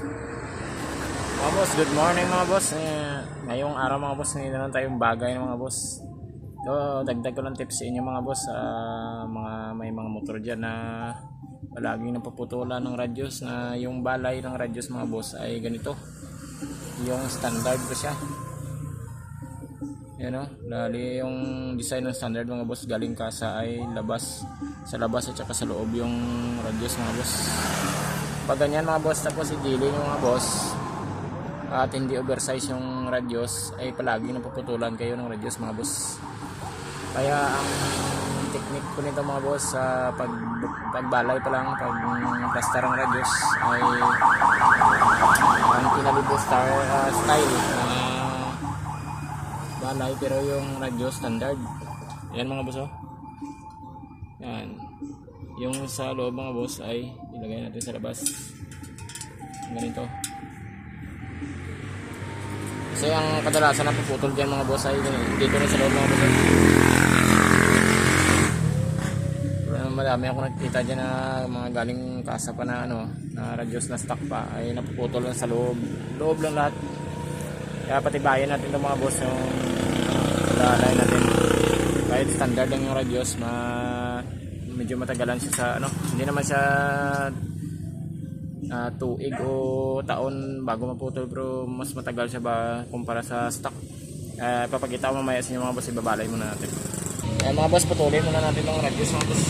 Mga boss, good morning mga boss. Eh, ngayong araw mga boss, ngayon na lang tayong bagay mga boss. So, dagdag ko lang tips sa inyo mga boss. ah, mga may mga motor dyan na palaging napaputulan ng radios na yung balay ng radios mga boss ay ganito. Yung standard ko siya. Yan o, lali yung design ng standard mga boss galing kasa ay labas sa labas at saka sa loob yung radios mga boss. Pag ganyan mga boss tapos i-delay yung mga boss at hindi oversize yung radios ay palagi napuputulan kayo ng radios mga boss. Kaya ang technique ko nito mga boss sa pag pagbalay pa lang pag plaster ang radios ay ang pinalibo star uh, style na balay pero yung radio standard. Yan mga boss oh. Yan yung sa loob mga boss ay ilagay natin sa labas ganito kasi ang kadalasan na puputol dyan mga boss ay dito na sa loob mga boss. Pero madami ako nakikita dyan na mga galing kasa pa na ano, na radios na stock pa ay napuputol lang sa loob. Loob lang lahat. Kaya patibayan natin itong mga boss yung paglalay natin. Kahit standard lang yung radios, ma medyo matagalan siya sa ano, hindi naman siya ah, tuig o taon bago maputol pero mas matagal siya ba kumpara sa stock. Uh, papakita ko mamaya sa inyo mga boss ibabalay muna natin. Ayan mga boss putulin muna natin ng radius mga boss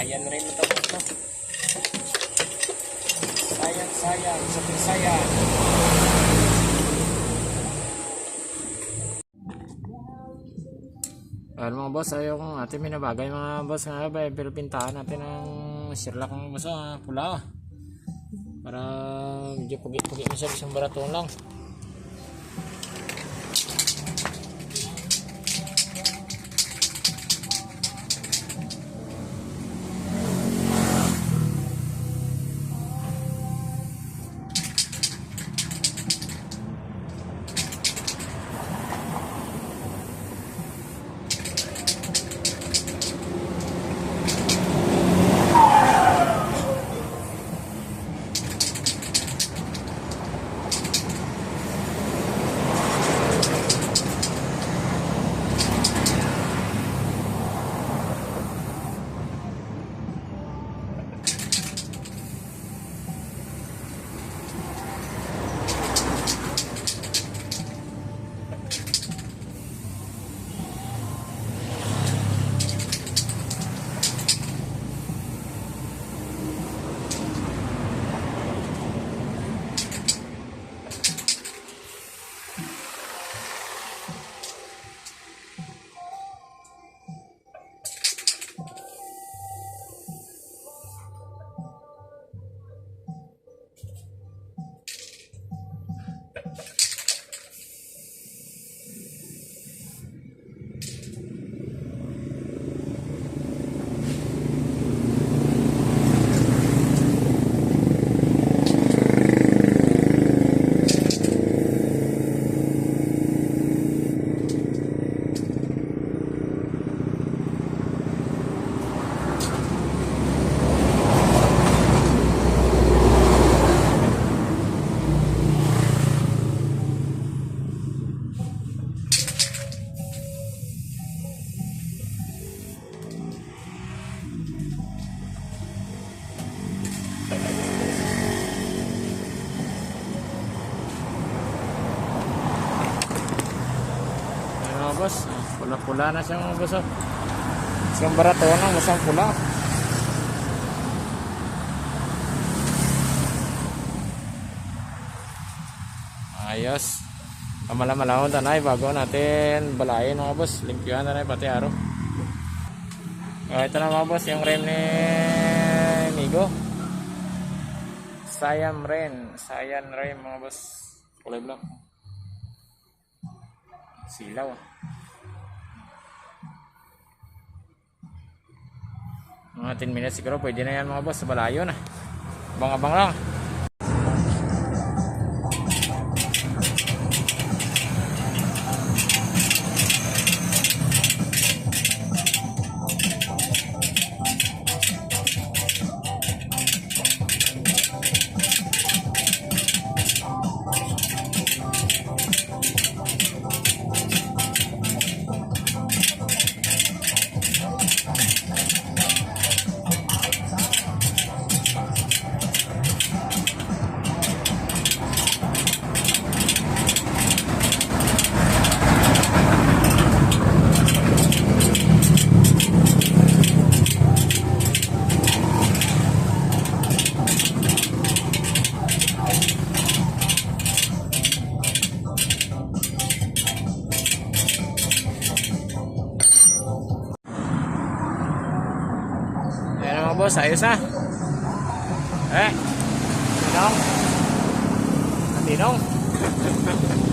nakasayan rin ito no? sayang sayang super sayang Ayan mga boss, ayaw kong ating minabagay mga boss nga ba, pero pintahan natin ng sirlak ng boss, ah, pula. Para medyo pugi-pugi isang baratong lang. Boss, pula-pula na siya mga boss. oh. Isang barato na, masang pula. Ayos. Pamalamalawon tanay bago natin balayin mga boss. Limpyuhan tanay pati araw. Oh, ito na mga boss yung rem ni Migo. Sayam ren. Sayan rem mga boss. Kulay black. Silaw. Mga 10 minutes siguro pwede na yan mga boss. Balayo na. Abang-abang lang. Ayan na mga boss, ayos na. Eh, tinong. Tinong.